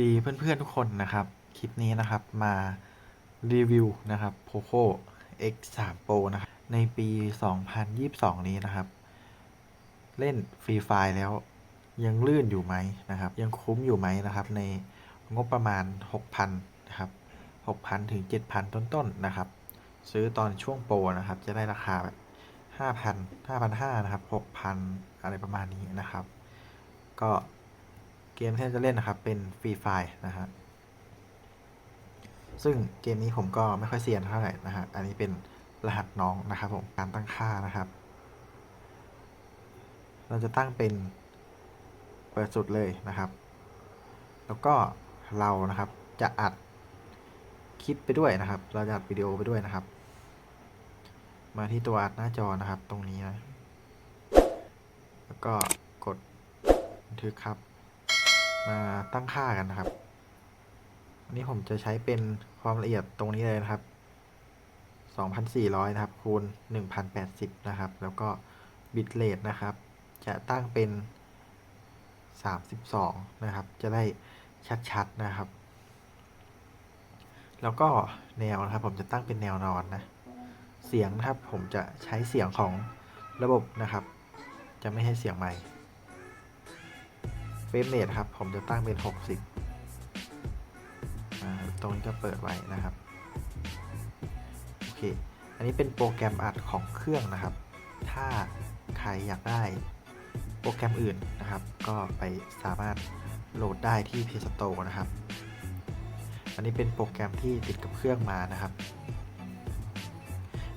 ดีเพื่อนๆทุกคนนะครับ คลิปนี้นะครับมารีวิวนะครับ POCO X3 Pro นะครับในปี 2022 นี้นะครับ เล่นฟรีไฟล์แล้ว ยังลื่นอยู่ไหมนะครับ ยังคุ้มอยู่ไหมนะครับ ในงบประมาณ 6,000นะครับ6,000 ถึง 7,000 ต้นๆนะครับ ซื้อตอนช่วงโปรนะครับ จะได้ราคาแบบ5,000 5,500นะครับ6,000 อะไรประมาณนี้นะครับ ก็ เกมที่เราจะเล่นนะครับเป็นฟรีไฟนะฮะซึ่งเกมนี้ผมก็ไม่ค่อยเซียนเท่าไหร่นะฮะอันนี้เป็นรหัสน้องนะครับผมการตั้งค่านะครับ เราจะตั้งเป็นเปิดสุดเลยนะครับ แล้วก็เรานะครับจะอัดคลิปไปด้วยนะครับ เราจะอัดวิดีโอไปด้วยนะครับ มาที่ตัวอัดหน้าจอนะครับตรงนี้นะ แล้วก็กดบันทึกครับ มาตั้งค่ากันนะครับอันนี้ผมจะใช้เป็นความละเอียดตรงนี้เลยนะครับ 2,400 นะครับ คูณ 1,080 นะครับ แล้วก็บิตเรทนะครับ จะตั้งเป็น 32 นะครับ จะได้ชัดๆนะครับ แล้วก็แนวนะครับ ผมจะตั้งเป็นแนวนอนนะ เสียงนะครับผมจะใช้เสียงของระบบนะครับ จะไม่ให้เสียงใหม่ เฟรมเรทครับ ผมจะตั้งเป็น 60 ตรงนี้ก็เปิดไว้นะครับ โอเค อันนี้เป็นโปรแกรมอัดของเครื่องนะครับ ถ้าใครอยากได้โปรแกรมอื่นนะครับ ก็ไปสามารถโหลดได้ที่ Play Store นะครับ อันนี้เป็นโปรแกรมที่ติดกับเครื่องมานะครับ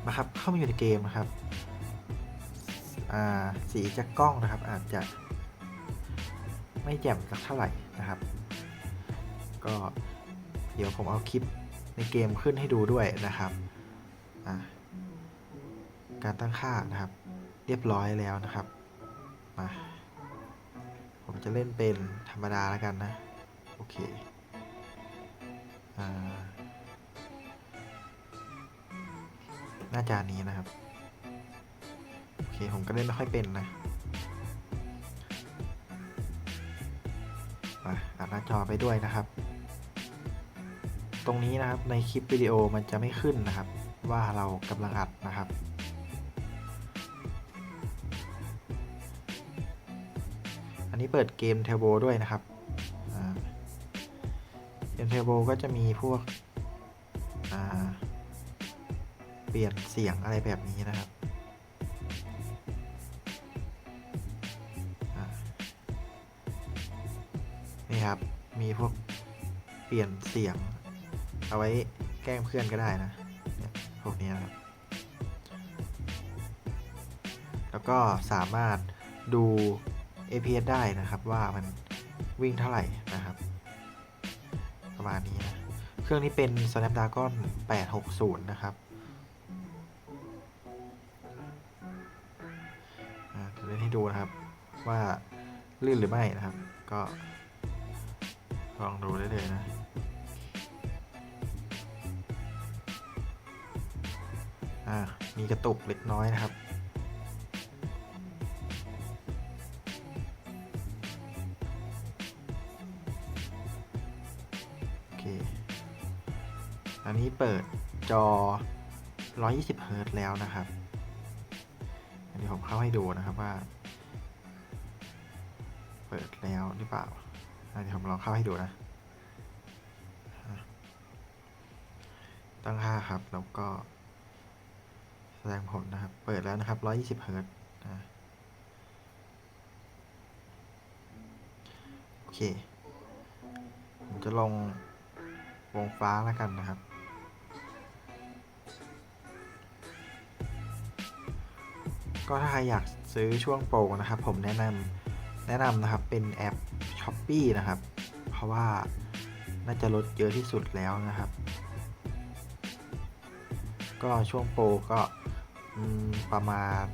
มาครับ เข้ามาอยู่ในเกมนะครับ สีจากกล้องนะครับ อาจจะ ไม่แจ่มสักเท่าไหร่นะครับ ก็เดี๋ยวผมเอาคลิปในเกมขึ้นให้ดูด้วยนะครับการตั้งค่านะครับ เรียบร้อยแล้วนะครับมาผมจะเล่นเป็นธรรมดาแล้วกันนะ โอเคอ่าหน้าจานี้นะครับ โอเค ผมก็เล่นไม่ค่อยเป็นนะ มาอัดหน้าจอไปด้วยนะครับ ตรงนี้นะครับในคลิปวิดีโอมันจะไม่ขึ้นนะครับ ว่าเรากำลังอัดนะครับ อันนี้เปิดเกมเทโบด้วยนะครับเกมเทโบก็จะมีพวกเปลี่ยนเสียงอะไรแบบนี้นะครับ นี่ครับ มีพวกเปลี่ยนเสียง เอาไว้แกล้งเพื่อนก็ได้นะพวกนี้นครับ แล้วก็สามารถดู APS ได้นะครับว่ามันวิ่งเท่าไหร่นะครับ ประมาณนี้นะเครื่องนี้เป็น Snapdragon 860 นะครับอ่าจะเล่นให้ดูนะครับว่าลื่นหรือไม่นะครับ ก็ ลองดูได้เลยนะอ่ามีกระตุกเล็กน้อยนะครับโอเคอันนี้เปิดจอ 120เฮิรตแล้วนะครับอันนี้ผมเข้าให้ดูนะครับว่า เปิดแล้วหรือเปล่า อันนี้ผมลองเข้าให้ดูนะ ตั้งค่าครับ แล้วก็แสดงผลนะครับ เปิดแล้วนะครับ 120เฮิรตซ์นะโอเค ผมจะลงวงฟ้าแล้วกันนะครับ ก็ถ้าใครอยากซื้อช่วงโปรนะครับ ผมแนะนำแนะนำนะครับเป็นแอป s h อ p e e นะครับ เพราะว่าน่าจะลดเยอะที่สุดแล้วนะครับ ก็ช่วงโปรก็ประมาณ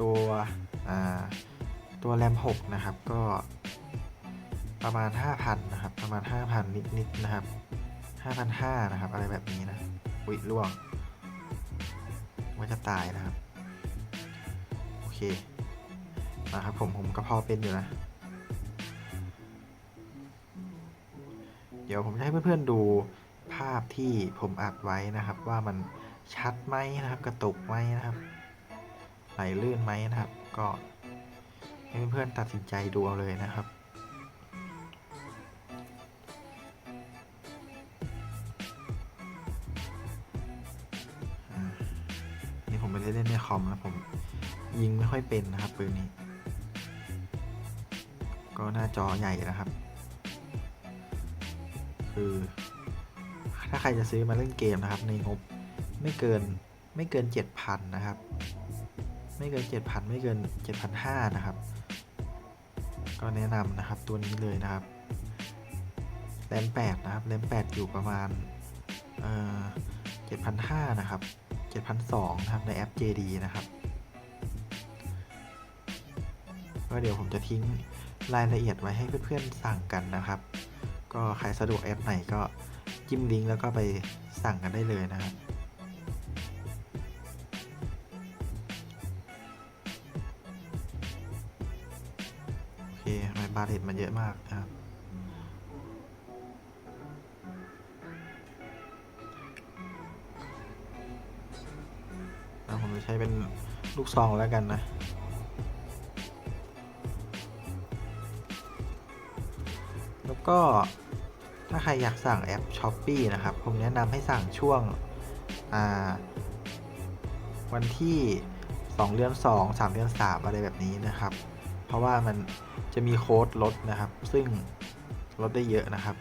ตัวตัวแรม6นะครับ ก็ประมาณ 5,000 นะครับ ประมาณ 5,000 นิดๆนะครับ 5,500 นะครับ อะไรแบบนี้นะ อุ๊ยล่วงว่าจะตายนะครับ โอเคนะครับผมผมก็พอเป็นอยู่นะ ดี๋ยวผมจะให้เพื่อนๆดูภาพที่ผมอัดไว้นะครับ ว่ามันชัดไหมนะครับ กระตุกไหมนะครับไหลลื่นไหมนะครับ ก็ให้เพื่อนๆตัดสินใจดูเอาเลยนะครับนี่ผมไม่ได้เล่นในคอมนะผมยิงไม่ค่อยเป็นนะครับปืนนี้ ก็หน้าจอใหญ่นะครับ คือ ถ้าใครจะซื้อมาเล่นเกมนะครับในงบไม่เกินไม่เกิน 7,000 นะครับ ไม่เกิน 7,000 ไม่เกิน 7,500 นะครับ ก็แนะนำนะครับตัวนี้เลยนะครับแรม8นะครับแรม8 อยู่ประมาณเอ่อ7,500 นะครับ 7,200 นะครับ ในแอป JD นะครับก็เดี๋ยวผมจะทิ้งรายละเอียดไว้ให้เพื่อนๆสั่งกันนะครับ ก็ใครสะดวกแอปไหนก็จิ้มลิงก์แล้วก็ไปสั่งกันได้เลยนะครับโอเคทำไมบาเลตมันเยอะมากนะครับแล้วผมจะใช้เป็นลูกซองแล้วกันนะ ก็ถ้าใครอยากสั่งแอป s h อ p e e นะครับ ผมแนะนำให้สั่งช่วงวันที่ 2 เดือน 2 3 เดือน 3 อะไรแบบนี้นะครับ เพราะว่ามันจะมีโค้ดลดนะครับ ซึ่งลดได้เยอะนะครับ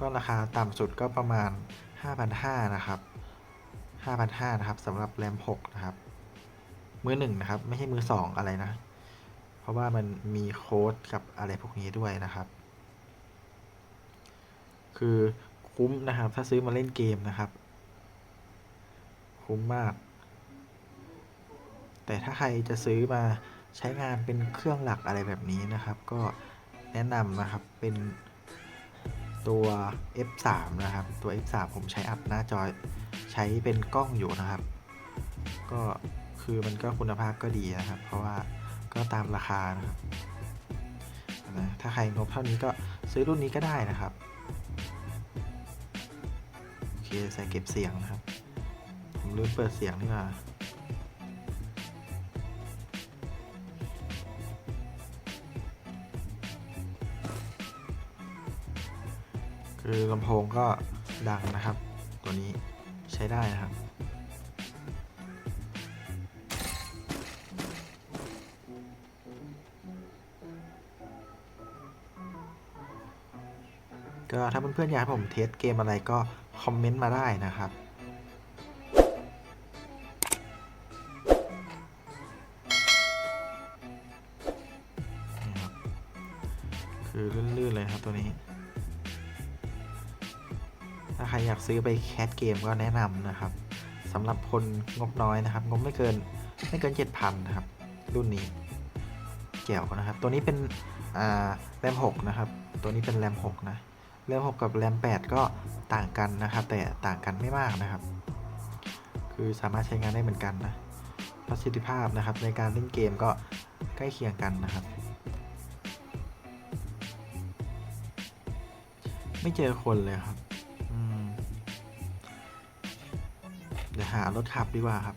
ก็ราคาต่ำสุดก็ประมาณ 5,500 นะครับ 5,500 นะครับสำหรับแรม 6 นะครับ มือหนึ่งนะครับ ไม่ใช่มือสองอะไรนะ ราะว่ามันมีโค้ดกับอะไรพวกนี้ด้วยนะครับ คือคุ้มนะครับ ถ้าซื้อมาเล่นเกมนะครับ คุ้มมาก แต่ถ้าใครจะซื้อมาใช้งานเป็นเครื่องหลักอะไรแบบนี้นะครับ ก็แนะนำนะครับเป็นตัว F3 นะครับ ตัว F3 ผมใช้อัพหน้าจอใช้เป็นกล้องอยู่นะครับ ก็คือมันก็คุณภาพก็ดีนะครับ เพราะว่า ก็ตามราคานะครับนะถ้าใครงบเท่านี้ก็ซื้อรุ่นนี้ก็ได้นะครับโอเคใส่เก็บเสียงนะครับ ผมลืมเปิดเสียงนี่มาคือลำโพงก็ดังนะครับ ตัวนี้ใช้ได้นะครับ ก็ถ้าเพื่อนๆอยากให้ผมเทสเกมอะไรก็คอมเมนต์มาได้นะครับคือลื่นๆเลยครับตัวนี้ ถ้าใครอยากซื้อไปแคสเกมก็แนะนำนะครับสำหรับคนงบน้อยนะครับ งบไม่เกินไม่เกิน 7,000นะครับ รุ่นนี้แจ๋วนะครับ ตัวนี้เป็นแรม6นะครับ ตัวนี้เป็นแรม6นะ แรม6กับแรม8 ก็ต่างกันนะครับ แต่ต่างกันไม่มากนะครับ คือสามารถใช้งานได้เหมือนกันนะประสิทธิภาพนะครับในการเล่นเกมก็ใกล้เคียงกันนะครับ ไม่เจอคนเลยครับเดี๋ยวหารถขับดีกว่าครับ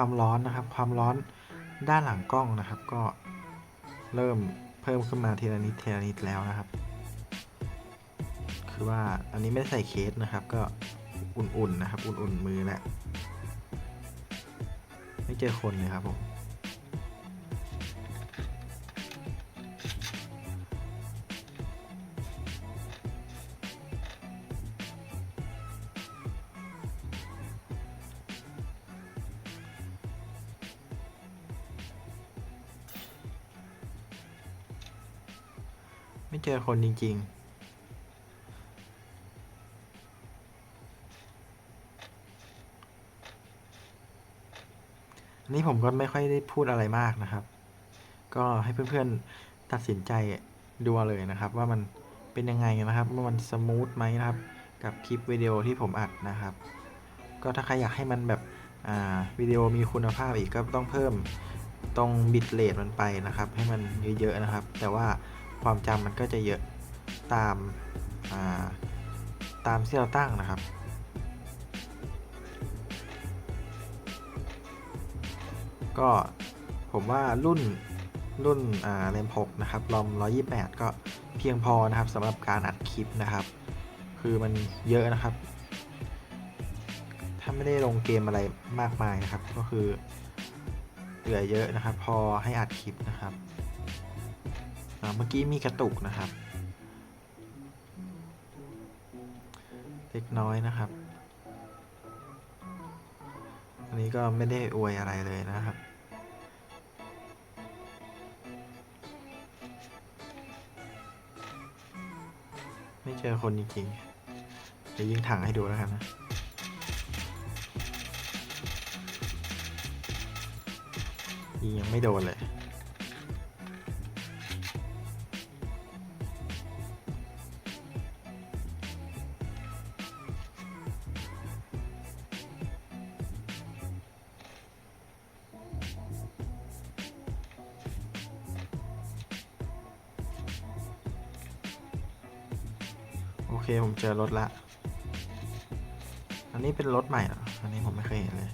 ความร้อนนะครับ ความร้อนด้านหลังกล้องนะครับ ก็เริ่มเพิ่มขึ้นมาทีละนิดทีละนิดแล้วนะครับ คือว่าอันนี้ไม่ได้ใส่เคสนะครับ ก็อุ่นๆนะครับ อุ่นๆมือแหละไม่เจอคนเลยครับผม ไม่เจอคนจริงๆอันนี้ผมก็ไม่ค่อยได้พูดอะไรมากนะครับ ก็ให้เพื่อนๆตัดสินใจดูเลยนะครับ ว่ามันเป็นยังไงนะครับว่ามันสมูทไหมนะครับ กับคลิปวิดีโอที่ผมอัดนะครับ ก็ถ้าใครอยากให้มันแบบวิดีโอมีคุณภาพอีกก็ต้องเพิ่มตรงบิตเรทมันไปนะครับ ให้มันเยอะๆนะครับ แต่ว่า ความจำมันก็จะเยอะตามาตามที่เราตั้งนะครับ ก็ผมว่ารุ่นรุ่นเรม6นะครับรอม 128 ก็เพียงพอนะครับสำหรับการอัดคลิปนะครับ คือมันเยอะนะครับ ถ้าไม่ได้ลงเกมอะไรมากมายนะครับ ก็คือเหลือเยอะนะครับ พอให้อัดคลิปนะครับ เมื่อกี้มีกระตุกนะครับ เล็กน้อยนะครับ อันนี้ก็ไม่ได้อวยอะไรเลยนะครับไม่เจอคนจริงๆเดี๋ยวยิงถังให้ดูแล้วกันนะยิงยังไม่โดนเลย เจอรถละ อันนี้เป็นรถใหม่เหรอ อันนี้ผมไม่เคยเห็นเลย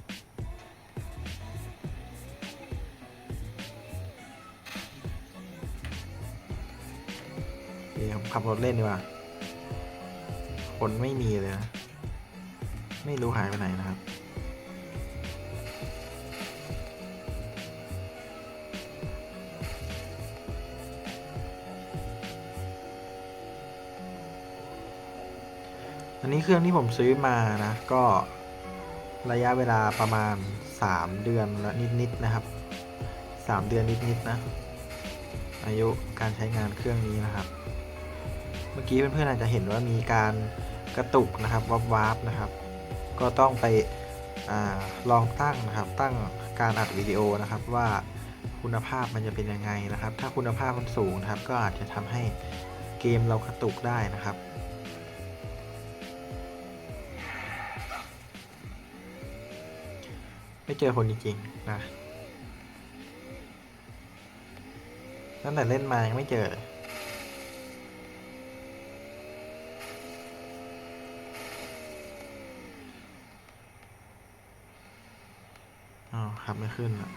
โอเคผมขับรถเล่นดีกว่า คนไม่มีเลยนะ ไม่รู้หายไปไหนนะครับ อันนี้เครื่องที่ผมซื้อมานะ ก็ระยะเวลาประมาณ 3 เดือนละนิดๆนะครับ 3 เดือนนิดๆนะ อายุการใช้งานเครื่องนี้นะครับ เมื่อกี้เพื่อนๆอาจจะเห็นว่ามีการกระตุกนะครับวับวับๆนะครับ ก็ต้องไปอลองตั้งนะครับ ตั้งการอัดวิดีโอนะครับว่าคุณภาพมันจะเป็นยังไงนะครับ ถ้าคุณภาพมันสูงนะครับ ก็อาจจะทำให้เกมเรากระตุกได้นะครับ ไม่เจอคนจริงๆนะตั้งแต่เล่นมายังไม่เจออ๋อขับไม่ขึ้นอะ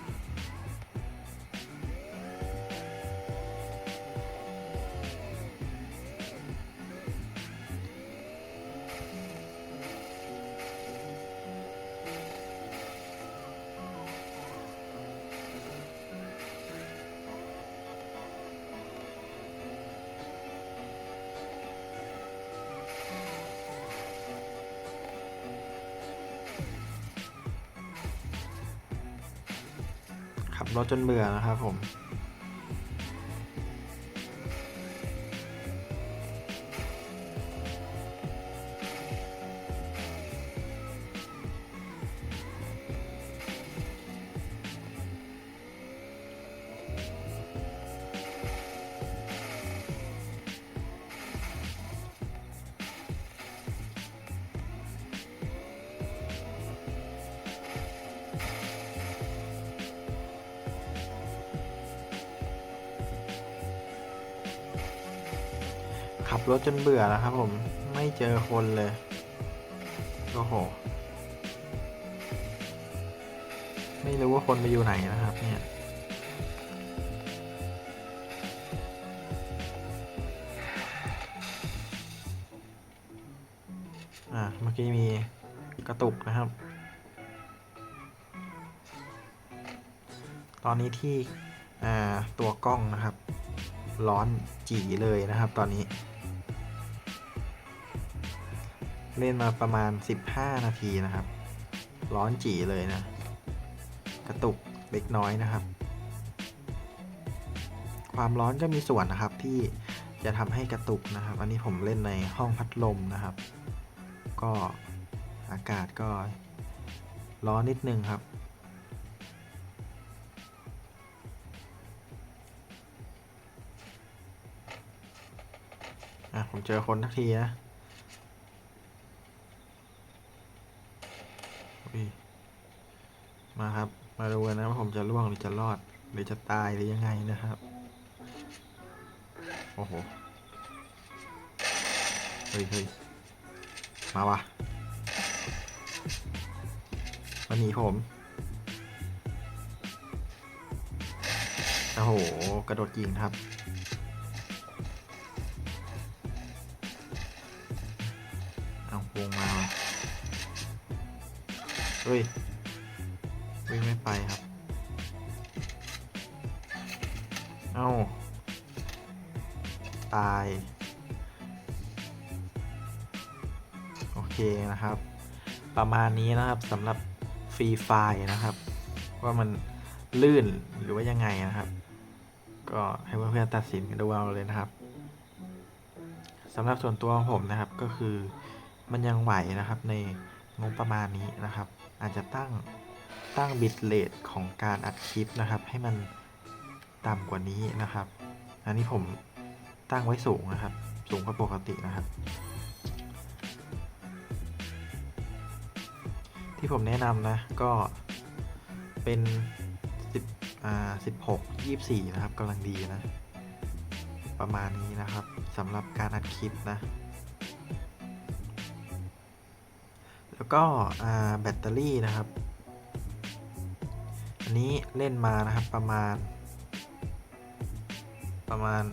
ถจนเบื่อนะครับผม รถจนเบื่อแล้วครับผมไม่เจอคนเลย โอ้โห ไม่รู้ว่าคนไปอยู่ไหนนะครับเนี่ยอ่าเมื่อกี้มีกระตุกนะครับ ตอนนี้ที่ตัวกล้องนะครับ ร้อนจีเลยนะครับตอนนี้ เล่นมาประมาณ 15 นาทีนะครับ ร้อนจีเลยนะ กระตุกเล็กน้อยนะครับ ความร้อนก็มีส่วนนะครับที่จะทำให้กระตุกนะครับ อันนี้ผมเล่นในห้องพัดลมนะครับ ก็อากาศก็ร้อนนิดนึงครับอะผมเจอคนทักทีนะ มาครับ มาดูกันนะว่าผมจะล่วงหรือจะรอด หรือจะตายหรือยังไงนะครับ โอ้โห เฮ้ยเฮ้ยมาวะมาหนีผม โอ้โห กระโดดยิงครับเอาวงมา เฮ้ย ไปครับ เอาตาย โอเคนะครับ ประมาณนี้นะครับสำหรับฟรีไฟนะครับ ว่ามันลื่นหรือว่ายังไงนะครับ ก็ให้เพื่อนๆตัดสินกันดูเอาเลยนะครับสำหรับส่วนตัวของผมนะครับก็คือมันยังไหวนะครับในงบประมาณนี้นะครับ อาจจะตั้ง ตั้งบิตเรทของการอัดคลิปนะครับ ให้มันต่ำกว่านี้นะครับ อันนี้ผมตั้งไว้สูงนะครับ สูงกว่าปกตินะครับ ที่ผมแนะนำนะก็เป็น10อ่า16 24 นะครับกำลังดีนะ ประมาณนี้นะครับสำหรับการอัดคลิปนะแล้วก็อ่าแบตเตอรี่นะครับ อันนี้เล่นมานะครับประมาณ ประมาณ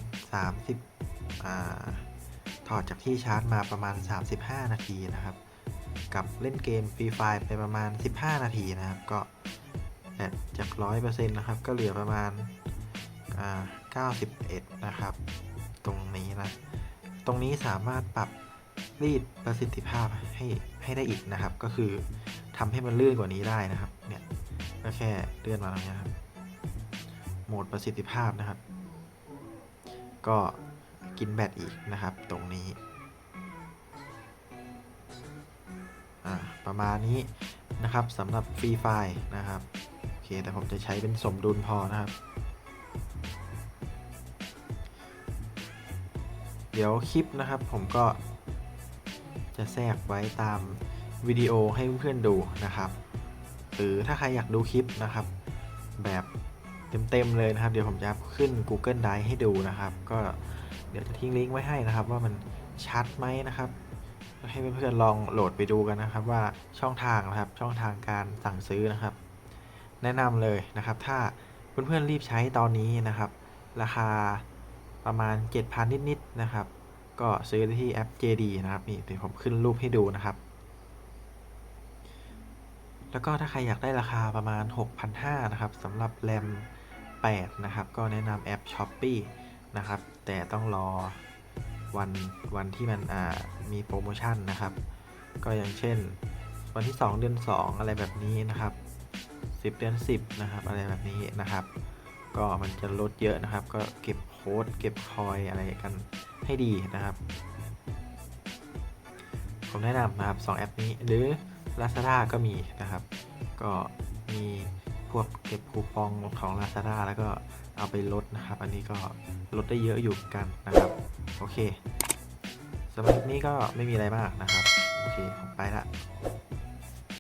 30อ่าถอดจากที่ชาร์จมาประมาณ 35 นาทีนะครับ กับเล่นเกมฟรีไฟไปประมาณ 15 นาทีนะครับ ก็แบตจาก 100%นะครับ ก็เหลือประมาณอ่า91 นะครับ ตรงนี้นะ ตรงนี้สามารถปรับรีดประสิทธิภาพให้ให้ได้อีกนะครับ ก็คือทำให้มันลื่นกว่านี้ได้นะครับ เนี่ย ก็แค่เลื่อนมาตรงนี้ครับ โหมดประสิทธิภาพนะครับ ก็กินแบตอีกนะครับ ตรงนี้ประมาณนี้นะครับสำหรับฟรีไฟนะครับ โอเค แต่ผมจะใช้เป็นสมดุลพอนะครับ เดี๋ยวคลิปนะครับผมก็จะแทรกไว้ตามวิดีโอให้เพื่อนๆดูนะครับ หรือถ้าใครอยากดูคลิปนะครับ แบบเต็มๆเลยนะครับ เดี๋ยวผมจะขึ้น Google Drive ให้ดูนะครับ ก็เดี๋ยวจะทิ้งลิงก์ไว้ให้นะครับ ว่ามันชัดไหมนะครับให้เพื่อนๆลองโหลดไปดูกันนะครับ ว่าช่องทางนะครับช่องทางการสั่งซื้อนะครับ แนะนำเลยนะครับ ถ้าเพื่อนๆรีบใช้ตอนนี้นะครับ ราคาประมาณ 7,000 นิดๆนะครับ ก็ซื้อได้ที่แอป JD นะครับนี่เดี๋ยวผมขึ้นรูปให้ดูนะครับ แล้วก็ถ้าใครอยากได้ราคาประมาณ 6,500นะครับสำหรับแรม8นะครับ ก็แนะนำแอป s h o p e e นะครับ แต่ต้องรอวันวันที่มันมีโปรโมชั่นนะครับ ก็อย่างเช่น วันที่ 2 เดือน 2 อะไรแบบนี้นะครับ 10 เดือน 10 นะครับ อะไรแบบนี้นะครับ ก็มันจะลดเยอะนะครับ ก็เก็บโค้ดเก็บคอยอะไรกันให้ดีนะครับ ผมแนะนำนะครับ 2 แอปนี้หรือ Lazada ก็มีนะครับ ก็มีพวกเก็บคูปองของ Lazada แล้วก็เอาไปลดนะครับ อันนี้ก็ลดได้เยอะอยู่กันนะครับ โอเคสำหรับนี้ก็ไม่มีอะไรมากนะครับ โอเค ผมไปละ